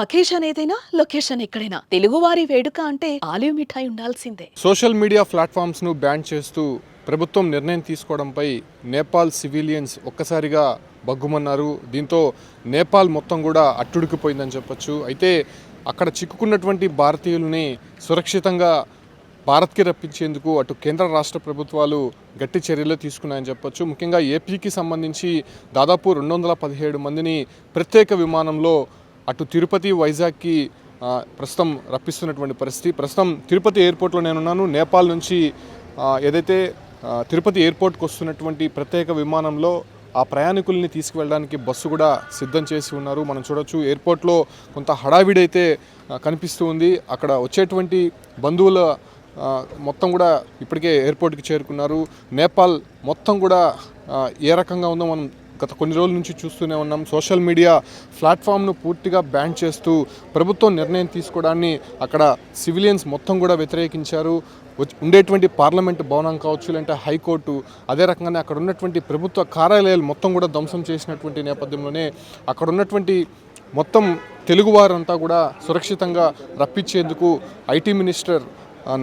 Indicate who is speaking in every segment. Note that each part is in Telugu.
Speaker 1: అకేషన్ ఏదైనా లొకేషన్ ఎక్కడైనా. తెలుగువారి వేడుక అంటే ఆలివ్ మిఠాయి ఉండాల్సిందే.
Speaker 2: సోషల్ మీడియా ప్లాట్ఫామ్స్ను బ్యాన్ చేస్తూ ప్రభుత్వం నిర్ణయం తీసుకోవడంపై నేపాల్ సివిలియన్స్ ఒక్కసారిగా బగ్గుమన్నారు దీంతో నేపాల్ మొత్తం కూడా అట్టుడికిపోయిందని చెప్పొచ్చు. అయితే అక్కడ చిక్కుకున్నటువంటి భారతీయుల్ని సురక్షితంగా భారత్కి రప్పించేందుకు అటు కేంద్ర రాష్ట్ర ప్రభుత్వాలు గట్టి చర్యలు తీసుకున్నాయని చెప్పొచ్చు. ముఖ్యంగా ఏపీకి సంబంధించి దాదాపు రెండు వందల పదిహేడు మందిని ప్రత్యేక విమానంలో అటు తిరుపతి వైజాగ్కి ప్రస్తుతం రప్పిస్తున్నటువంటి పరిస్థితి. ప్రస్తుతం తిరుపతి ఎయిర్పోర్ట్లో నేనున్నాను. నేపాల్ నుంచి ఏదైతే తిరుపతి ఎయిర్పోర్ట్కి వస్తున్నటువంటి ప్రత్యేక విమానంలో ఆ ప్రయాణికుల్ని తీసుకువెళ్ళడానికి బస్సు కూడా సిద్ధం చేసి ఉన్నారు. మనం చూడొచ్చు ఎయిర్పోర్ట్లో కొంత హడావిడైతే కనిపిస్తూ ఉంది. అక్కడ వచ్చేటువంటి బంధువుల మొత్తం కూడా ఇప్పటికే ఎయిర్పోర్ట్కి చేరుకున్నారు. నేపాల్ మొత్తం కూడా ఏ రకంగా ఉందో మనం గత కొన్ని రోజుల నుంచి చూస్తూనే ఉన్నాం. సోషల్ మీడియా ప్లాట్ఫామ్ను పూర్తిగా బ్యాన్ చేస్తూ ప్రభుత్వం నిర్ణయం తీసుకోవడాన్ని అక్కడ సివిలియన్స్ మొత్తం కూడా వ్యతిరేకించారు. ఉండేటువంటి పార్లమెంట్ భవనం కావచ్చు లేదంటే హైకోర్టు అదే రకంగానే అక్కడ ఉన్నటువంటి ప్రభుత్వ కార్యాలయాలు మొత్తం కూడా ధ్వంసం చేసినటువంటి నేపథ్యంలోనే అక్కడ ఉన్నటువంటి మొత్తం తెలుగువారంతా కూడా సురక్షితంగా రప్పించేందుకు ఐటీ మినిస్టర్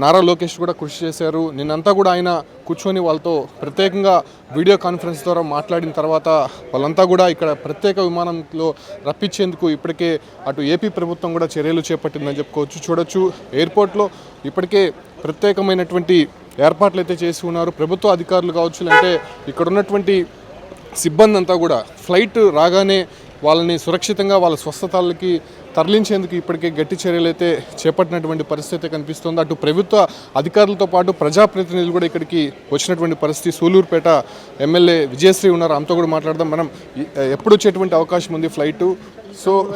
Speaker 2: నారా లోకేష్ కూడా కృషి చేశారు. నిన్నంతా కూడా ఆయన కూర్చొని వాళ్ళతో ప్రత్యేకంగా వీడియో కాన్ఫరెన్స్ ద్వారా మాట్లాడిన తర్వాత వాళ్ళంతా కూడా ఇక్కడ ప్రత్యేక విమానంలో రప్పించేందుకు ఇప్పటికే అటు ఏపీ ప్రభుత్వం కూడా చర్యలు చేపట్టిందని చెప్పుకోవచ్చు. చూడొచ్చు. ఎయిర్పోర్ట్లో ఇప్పటికే ప్రత్యేకమైనటువంటి ఏర్పాట్లు అయితే చేసి ఉన్నారు. ప్రభుత్వ అధికారులు కావచ్చు లేదంటే ఇక్కడ ఉన్నటువంటి సిబ్బంది అంతా కూడా ఫ్లైట్ రాగానే వాళ్ళని సురక్షితంగా వాళ్ళ స్వస్థతాలకి తరలించేందుకు ఇప్పటికే గట్టి చర్యలు అయితే చేపట్టినటువంటి పరిస్థితి కనిపిస్తుంది. అటు ప్రభుత్వ అధికారులతో పాటు ప్రజాప్రతినిధులు కూడా ఇక్కడికి వచ్చినటువంటి పరిస్థితి. సూలూరుపేట ఎమ్మెల్యే విజయశ్రీ ఉన్నారు. ఆమెతో కూడా మాట్లాడదాం. మనం ఎప్పుడు వచ్చేటువంటి అవకాశం ఉంది ఫ్లైటు? సో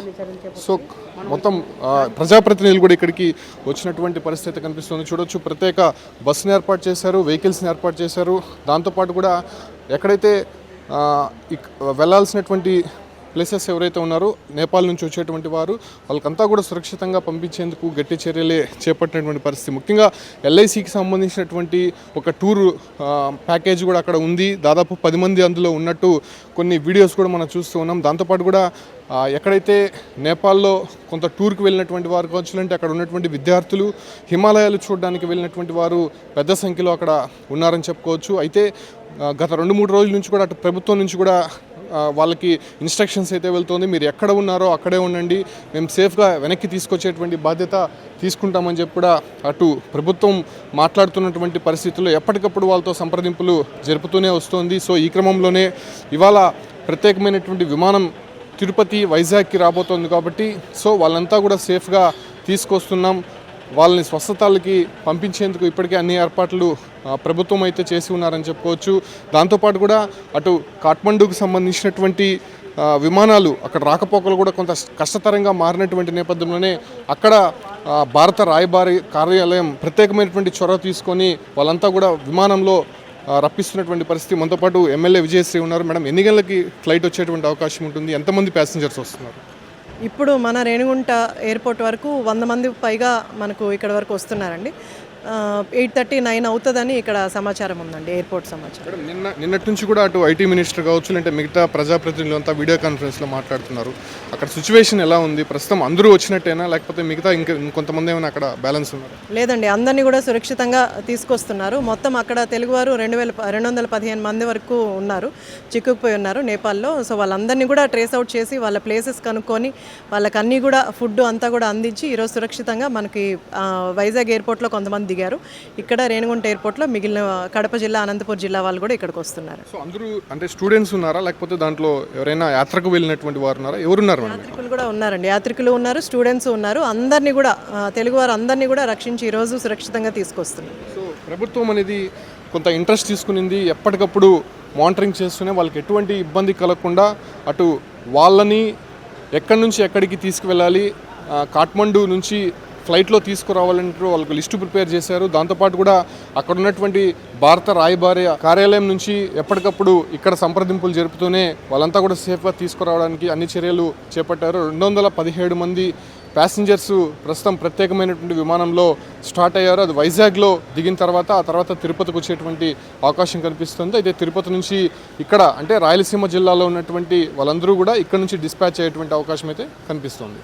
Speaker 2: సో మొత్తం ప్రజాప్రతినిధులు కూడా ఇక్కడికి వచ్చినటువంటి పరిస్థితి కనిపిస్తుంది. చూడొచ్చు ప్రత్యేక బస్సును ఏర్పాటు చేశారు వెహికల్స్ని ఏర్పాటు చేశారు. దాంతోపాటు కూడా ఎక్కడైతే ఇక్- వెళ్ళాల్సినటువంటి ప్లేసెస్ ఎవరైతే ఉన్నారో నేపాల్ నుంచి వచ్చేటువంటి వారు వాళ్ళకంతా కూడా సురక్షితంగా పంపించేందుకు గట్టి చర్యలే చేపట్టినటువంటి పరిస్థితి. ముఖ్యంగా ఎల్ఐసికి సంబంధించినటువంటి ఒక టూర్ ప్యాకేజ్ కూడా అక్కడ ఉంది. దాదాపు పది మంది అందులో ఉన్నట్టు కొన్ని వీడియోస్ కూడా మనం చూస్తూ ఉన్నాం. దాంతోపాటు కూడా ఎక్కడైతే నేపాల్లో కొంత టూర్కి వెళ్ళినటువంటి వారు కావచ్చు అంటే అక్కడ ఉన్నటువంటి విద్యార్థులు హిమాలయాలు చూడడానికి వెళ్ళినటువంటి వారు పెద్ద సంఖ్యలో అక్కడ ఉన్నారని చెప్పుకోవచ్చు. అయితే గత రెండు మూడు రోజుల నుంచి కూడా అటు ప్రభుత్వం నుంచి కూడా వాళ్ళకి ఇన్స్ట్రక్షన్స్ అయితే వెళ్తుంది. మీరు ఎక్కడ ఉన్నారో అక్కడే ఉండండి. మేము సేఫ్గా వెనక్కి తీసుకొచ్చేటువంటి బాధ్యత తీసుకుంటామని చెప్పి కూడా అటు ప్రభుత్వం మాట్లాడుతున్నటువంటి పరిస్థితుల్లో ఎప్పటికప్పుడు వాళ్ళతో సంప్రదింపులు జరుపుతూనే వస్తోంది. సో ఈ క్రమంలోనే ఇవాళ ప్రత్యేకమైనటువంటి విమానం తిరుపతి వైజాగ్కి రాబోతోంది కాబట్టి సో వాళ్ళంతా కూడా సేఫ్గా తీసుకొస్తున్నాం. వాళ్ళని స్వస్థతాలకి పంపించేందుకు ఇప్పటికే అన్ని ఏర్పాట్లు ప్రభుత్వం అయితే చేసి ఉన్నారని చెప్పుకోవచ్చు. దాంతోపాటు కూడా అటు కాఠ్మండూకు సంబంధించినటువంటి విమానాలు అక్కడ రాకపోకలు కూడా కొంత కష్టతరంగా మారినటువంటి నేపథ్యంలోనే అక్కడ భారత రాయబారి కార్యాలయం ప్రత్యేకమైనటువంటి చొరవ తీసుకొని వాళ్ళంతా కూడా విమానంలో రప్పిస్తున్నటువంటి పరిస్థితి. మనతో పాటు ఎమ్మెల్యే విజయశ్రీ ఉన్నారు. మేడం ఎన్ని గంటలకి ఫ్లైట్ వచ్చేటువంటి అవకాశం ఉంటుంది? ఎంతమంది ప్యాసింజర్స్ వస్తున్నారు?
Speaker 3: ఇప్పుడు మన రేణిగుంట ఎయిర్పోర్ట్ వరకు వంద మంది పైగా మనకు ఇక్కడ వరకు వస్తున్నారండి. ఎయిట్ థర్టీ నైన్ అవుతుందని ఇక్కడ సమాచారం ఉందండి ఎయిర్పోర్ట్ సమాచారం.
Speaker 2: నిన్న నిన్నటి నుంచి కూడా అటు ఐటీ మినిస్టర్ కావచ్చు లేదంటే మిగతా ప్రజాప్రతినిధులు అంతా వీడియో కాన్ఫరెన్స్లో మాట్లాడుతున్నారు. అక్కడ సిచ్యువేషన్ ఎలా ఉంది? ప్రస్తుతం అందరూ వచ్చినట్టేనా? లేకపోతే మిగతా ఇంకా ఇంకొంతమంది ఏమైనా అక్కడ బ్యాలెన్స్ ఉన్నారు?
Speaker 3: లేదండి అందరినీ కూడా సురక్షితంగా తీసుకొస్తున్నారు. మొత్తం అక్కడ తెలుగువారు రెండు వేల రెండు వందల పదిహేను మంది వరకు ఉన్నారు చిక్కుకుపోయి ఉన్నారు నేపాల్లో. సో వాళ్ళందరినీ కూడా ట్రేస్ అవుట్ చేసి వాళ్ళ ప్లేసెస్ కనుక్కొని వాళ్ళకి అన్నీ కూడా ఫుడ్ అంతా కూడా అందించి ఈరోజు సురక్షితంగా మనకి వైజాగ్ ఎయిర్పోర్ట్లో కొంతమంది దిగారు. ఇక్కడ రేణిగుంట ఎయిర్పోర్ట్లో మిగిలిన కడప జిల్లా అనంతపురం జిల్లా వాళ్ళు కూడా ఇక్కడికి వస్తున్నారు.
Speaker 2: సో అందరూ అంటే స్టూడెంట్స్ ఉన్నారా? లేకపోతే దాంట్లో ఎవరైనా యాత్రకు వెళ్ళినటువంటి వారు ఉన్నారా? ఎవరున్నారు
Speaker 3: యాత్రికులు కూడా ఉన్నారండి. యాత్రికులు ఉన్నారు స్టూడెంట్స్ ఉన్నారు. అందరినీ కూడా తెలుగువారు అందరినీ కూడా రక్షించి ఈరోజు సురక్షితంగా తీసుకొస్తున్నారు.
Speaker 2: సో ప్రభుత్వం అనేది కొంత ఇంట్రెస్ట్ తీసుకునింది. ఎప్పటికప్పుడు మానిటరింగ్ చేస్తూనే వాళ్ళకి ఎటువంటి ఇబ్బంది కలగకుండా అటు వాళ్ళని ఎక్కడి నుంచి ఎక్కడికి తీసుకువెళ్ళాలి? కాఠ్మండు నుంచి ఫ్లైట్లో తీసుకురావాలంటూ వాళ్ళకు లిస్టు ప్రిపేర్ చేశారు. దాంతోపాటు కూడా అక్కడ ఉన్నటువంటి భారత రాయబారి కార్యాలయం నుంచి ఎప్పటికప్పుడు ఇక్కడ సంప్రదింపులు జరుపుతూనే వాళ్ళంతా కూడా సేఫ్గా తీసుకురావడానికి అన్ని చర్యలు చేపట్టారు. రెండు వందల పదిహేడు మంది ప్యాసింజర్స్ ప్రస్తుతం ప్రత్యేకమైనటువంటి విమానంలో స్టార్ట్ అయ్యారు. అది వైజాగ్లో దిగిన తర్వాత ఆ తర్వాత తిరుపతికి వచ్చేటువంటి అవకాశం కనిపిస్తుంది. అయితే తిరుపతి నుంచి ఇక్కడ అంటే రాయలసీమ జిల్లాలో ఉన్నటువంటి వాళ్ళందరూ కూడా ఇక్కడ నుంచి డిస్పాచ్ అయ్యేటువంటి అవకాశం అయితే కనిపిస్తుంది.